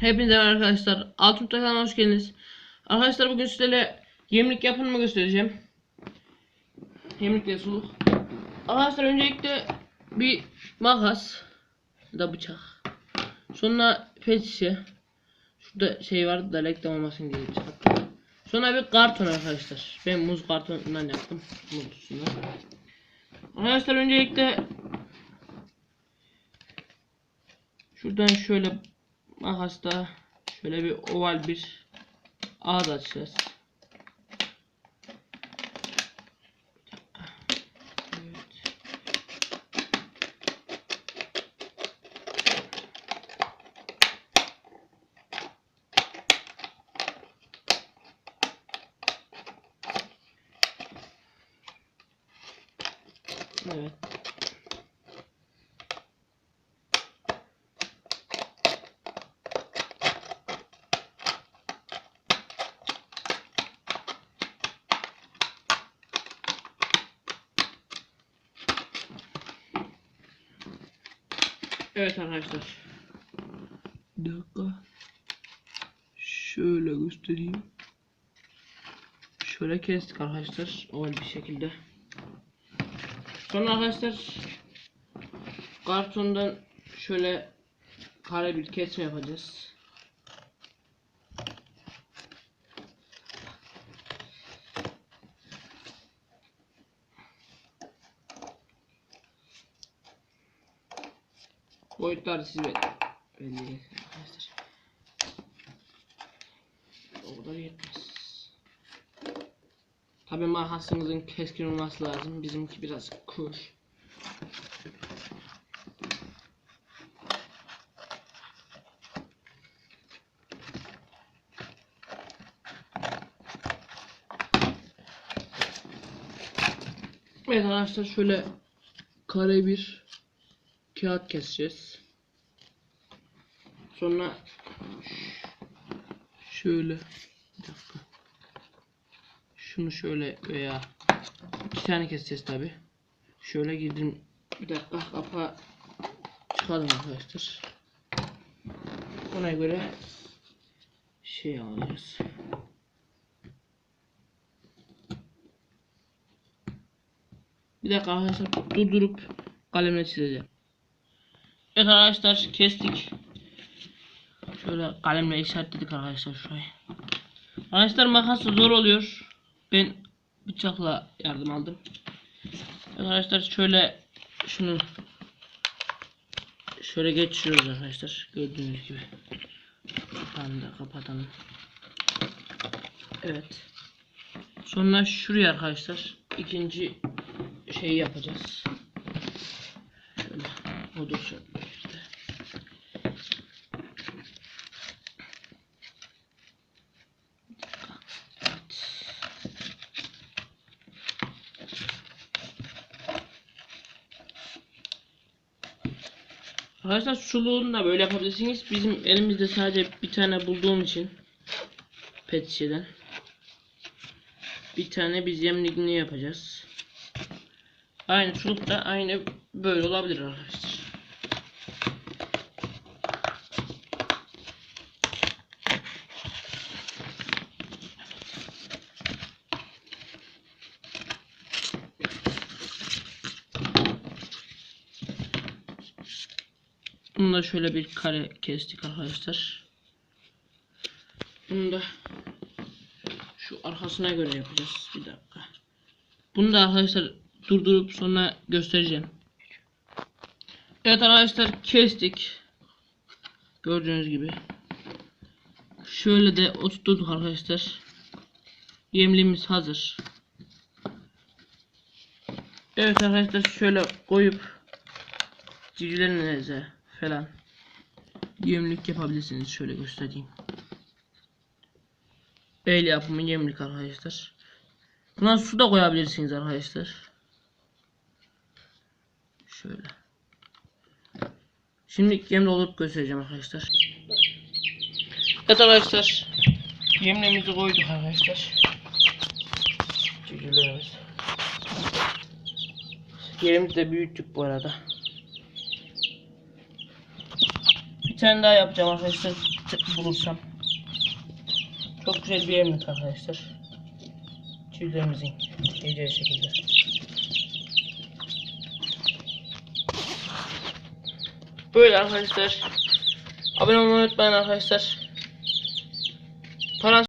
Hepinize merhaba arkadaşlar. Altın kanalına hoş geldiniz. Arkadaşlar bugün sizlerle yemlik yapımını göstereceğim. Yemlikle suluk. Arkadaşlar öncelikle bir makas da bıçak. Sonra pet şişe. Şurada şey vardı da reklam olmasın diye çıkarttım. Sonra bir karton arkadaşlar. Ben muz kartonundan yaptım. Muzlusundan. Arkadaşlar öncelikle Şuradan şöyle makasla şöyle bir oval bir ağız açacağız. Evet. Evet. Evet arkadaşlar. Bir dakika. Şöyle göstereyim. Şöyle kestik arkadaşlar. Oval bir şekilde. Sonra arkadaşlar kartondan şöyle kare bir kesme yapacağız. Boyutlar siz belli. belli. O kadar yetmez. Tabii makasınızın keskin olması lazım. Bizimki biraz kuş. Evet arkadaşlar şöyle kare bir kağıt keseceğiz. Sonra şöyle bir dakika. Şunu şöyle veya iki tane keseceğiz tabi. Şöyle girdim. Bir dakika kapağı çıkalım arkadaşlar. Ona göre şey alacağız. Bir dakika arkadaşlar durdurup kalemle çizeceğim. Evet arkadaşlar kestik. Şöyle kalemle işaretledik arkadaşlar şurayı. Arkadaşlar makas zor oluyor. Ben bıçakla yardım aldım. Evet arkadaşlar şöyle şunu şöyle geçiyoruz arkadaşlar. Gördüğünüz gibi. Kapağını da kapatalım. Evet. Sonra şuraya arkadaşlar ikinci şeyi yapacağız. Şöyle o dursun. işte. Evet. Arkadaşlar suluğunu da böyle yapabilirsiniz. Bizim elimizde sadece bir tane bulduğum için pet şişeden bir tane biz yemliğini yapacağız. Aynı suluk da aynı böyle olabilir arkadaşlar. Bunu da şöyle bir kare kestik arkadaşlar. Bunu da şu arkasına göre yapacağız. Bir dakika. Bunu da arkadaşlar durdurup sonra göstereceğim. Evet arkadaşlar kestik. Gördüğünüz gibi. Şöyle de oturttuk arkadaşlar. Yemliğimiz hazır. Evet arkadaşlar şöyle koyup civcivlerinize falan yemlik yapabilirsiniz. Şöyle göstereyim. El yapımı yemlik arkadaşlar. Buna su da koyabilirsiniz arkadaşlar. Şöyle. Şimdi yemli olup göstereceğim arkadaşlar. Evet arkadaşlar. Yemliğimizi koyduk arkadaşlar. Civcivlerimiz. Yerimizi de büyüttük bu arada. Bir tane daha yapacağım arkadaşlar bulursam. Çok güzel bir yemlik arkadaşlar. Çiftlerimizin yiyeceği şekilde. Böyle arkadaşlar. Abone olmayı unutmayın arkadaşlar. Para